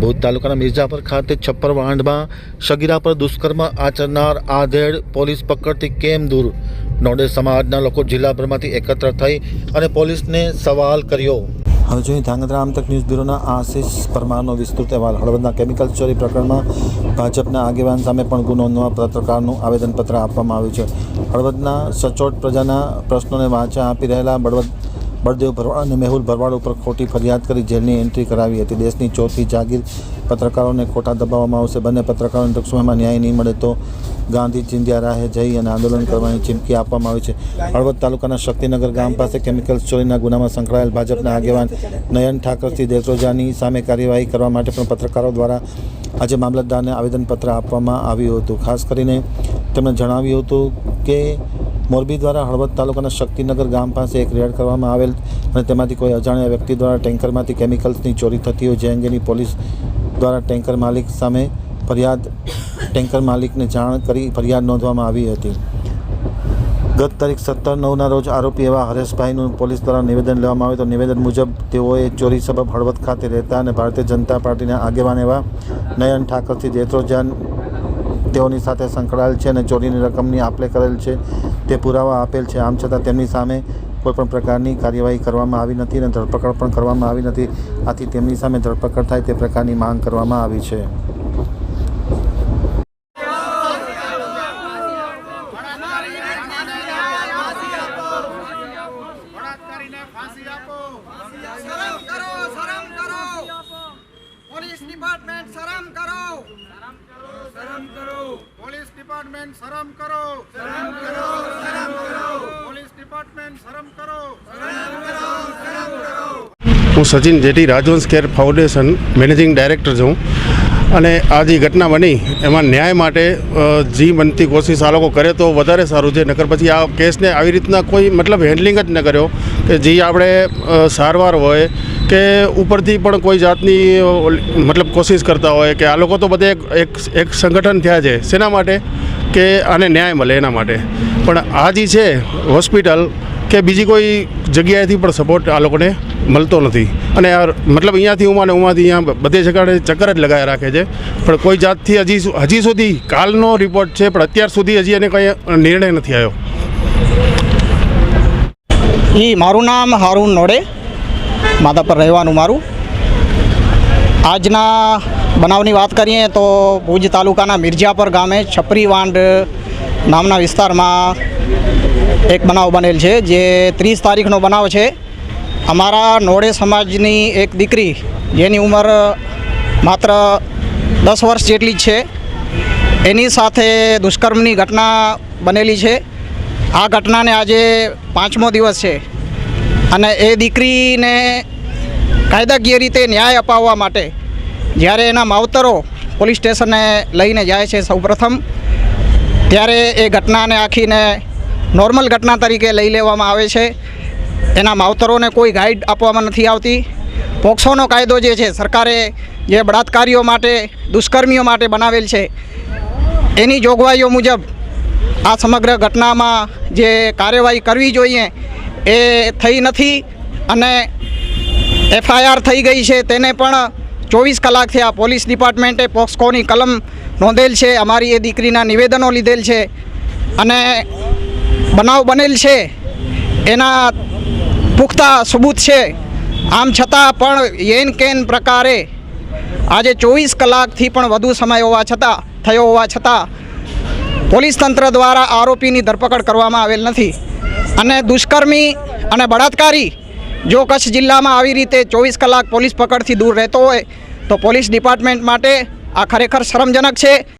ભુજ તાલુકાના મિર્જાપર ખાતે છપ્પર વાંઢમાં સગીરા પર દુષ્કર્મ આચરનાર આધેડ પોલીસ પકડથી કેમ દૂર? નોડે સમાજના લોકો જિલ્લાભરમાંથી એકત્ર થઈ અને પોલીસને સવાલ કર્યો. હવે જોઈએ ધાંગધ્રા આમતક ન્યૂઝ બ્યુરોના આશિષ પરમારનો વિસ્તૃત અહેવાલ. હળવદના કેમિકલ ચોરી પ્રકરણમાં ભાજપના આગેવાન સામે પણ ગુનો નોંધવા પત્રકારનું આવેદનપત્ર આપવામાં આવ્યું છે. હળવદના સચોટ પ્રજાના પ્રશ્નોને વાંચા આપી રહેલા બળવદ બળદેવ ભરવાડ અને મેહુલ ભરવાડ ઉપર ખોટી ફરિયાદ કરી જેલની એન્ટ્રી કરાવી હતી. દેશની ચોથી જાગીર પત્રકારોને ખોટા દબાવવામાં આવશે. બંને પત્રકારોને ટૂંક સમયમાં ન્યાય નહીં મળે તો ગાંધી ચિંધ્યા રાહે જઈ અને આંદોલન કરવાની ચીમકી આપવામાં આવી છે. હળવદ તાલુકાના શક્તિનગર ગામ પાસે કેમિકલ્સ ચોરીના ગુનામાં સંકળાયેલ ભાજપના આગેવાન નયન ઠાકરસિંહ દેસરોજાની સામે કાર્યવાહી કરવા માટે પણ પત્રકારો દ્વારા આજે મામલતદારને આવેદનપત્ર આપવામાં આવ્યું હતું. ખાસ કરીને તેમણે જણાવ્યું હતું કે મોરબી દ્વારા હળવદ તાલુકાના શક્તિનગર ગામ પાસે એક રેડ કરવામાં આવેલ અને તેમાંથી કોઈ અજાણ્યા વ્યક્તિ દ્વારા ટેન્કરમાંથી કેમિકલ્સની ચોરી થતી હોય જે અંગેની પોલીસ દ્વારા ટેન્કર માલિક સામે ફરિયાદ, ટેન્કર માલિકને જાણ કરી ફરિયાદ નોંધવામાં આવી હતી. ગત તારીખ સત્તર નવના રોજ આરોપી એવા હરેશભાઈનું પોલીસ દ્વારા નિવેદન લેવામાં આવ્યું તો નિવેદન મુજબ તેઓએ ચોરી સબબ હળવદ ખાતે રહેતા અને ભારતીય જનતા પાર્ટીના આગેવાન એવા નયન ઠાકરથી દેત્રોજાન તેઓની સાથે સંકળાયેલ છે અને ચોરીની રકમની આપલે કરેલ છે. તે પુરાવા આપેલ છે. આમ છતાં તેમની સામે કોઈપણ પ્રકારની કાર્યવાહી કરવામાં આવી નથી અને ધરપકડ પણ કરવામાં આવી નથી. આથી તેમની સામે ધરપકડ થાય તે પ્રકારની માંગ કરવામાં આવી છે. ફાંસી આપો શરમ કરો. શરમ કરો પોલીસ ડિપાર્ટમેન્ટ શરમ કરો શરમ કરો પોલીસ ડિપાર્ટમેન્ટ શરમ કરો શરમ કરો શરમ કરો શરમ કરો હું Sachin jetty Rajvansh care foundation managing director છું. અને આ જે ઘટના બની એમાં ન્યાય માટે જી બનતી કોશિશ આ લોકો કરે તો વધારે સારું છે. નકર પછી આ કેસને આવી રીતના કોઈ મતલબ હેન્ડલિંગ જ ન કર્યો કે જે આપણે સારવાર હોય કે ઉપરથી પણ કોઈ જાતની મતલબ કોશિશ કરતા હોય કે આ લોકો તો બધે એક એક એક સંગઠન થયા છે. શેના માટે કે આને ન્યાય મળે એના માટે. પણ આ જે છે હોસ્પિટલ કે બીજી કોઈ જગ્યાએથી પણ સપોર્ટ આ લોકોને મળતો નથી. અને મતલબ અહીંયાથી ઉમાને ઉમાથી અહીંયા બધે જગાડે ચક્કર જ લગાવી રાખે છે. પણ કોઈ જાતથી હજી હજી સુધી કાલનો રિપોર્ટ છે, પણ અત્યાર સુધી હજી એને કંઈ નિર્ણય નથી આવ્યો. એ મારું નામ હારૂન નોડે. માધાપર રહેવાનું મારું. આજના બનાવની વાત કરીએ તો ભુજ તાલુકાના મિર્જાપર ગામે છપરી વાંડ નામના વિસ્તારમાં એક બનાવ બનેલ છે, જે ત્રીસ તારીખનો બનાવ છે. અમારા નોડે સમાજની એક દીકરી, જેની ઉંમર માત્ર દસ વર્ષ જેટલી જ છે. એની સાથે દુષ્કર્મની ઘટના બનેલી છે. આ ઘટનાને આજે પાંચમો દિવસ છે અને એ દીકરીને કાયદાકીય રીતે ન્યાય અપાવવા માટે જ્યારે એના માવતરો પોલીસ સ્ટેશને લઈને જાય છે સૌપ્રથમ, ત્યારે એ ઘટનાને આખીને નોર્મલ ઘટના તરીકે લઈ લેવામાં આવે છે. એના માવતરોને કોઈ ગાઈડ આપવામાં નથી આવતી. પોક્સોનો કાયદો જે છે, સરકારે જે બળાત્કારીઓ માટે, દુષ્કર્મીઓ માટે બનાવેલ છે, એની જોગવાઈઓ મુજબ આ સમગ્ર ઘટનામાં જે કાર્યવાહી કરવી જોઈએ એ થઈ નથી અને એફઆઈઆર થઈ ગઈ છે. તેને પણ ચોવીસ કલાકથી આ પોલીસ ડિપાર્ટમેન્ટે પોક્સકોની કલમ નોંધેલ છે, અમારી એ દીકરીના નિવેદનો લીધેલ છે અને બનાવ બનેલ છે, એના પુખ્તા સબૂત છે. આમ છતાં પણ યેન કેન પ્રકારે આજે ચોવીસ કલાકથી પણ વધુ સમય હોવા છતાં, થયો હોવા છતાં પોલીસ તંત્ર દ્વારા આરોપીની ધરપકડ કરવામાં આવેલ નથી. અને દુષ્કર્મી અને બળાત્કારી જો કચ્છ જિલ્લામાં આવી રીતે ચોવીસ કલાક પોલીસ પકડથી દૂર રહેતો હોય, તો પોલીસ ડિપાર્ટમેન્ટ માટે આ ખરેખર શરમજનક છે.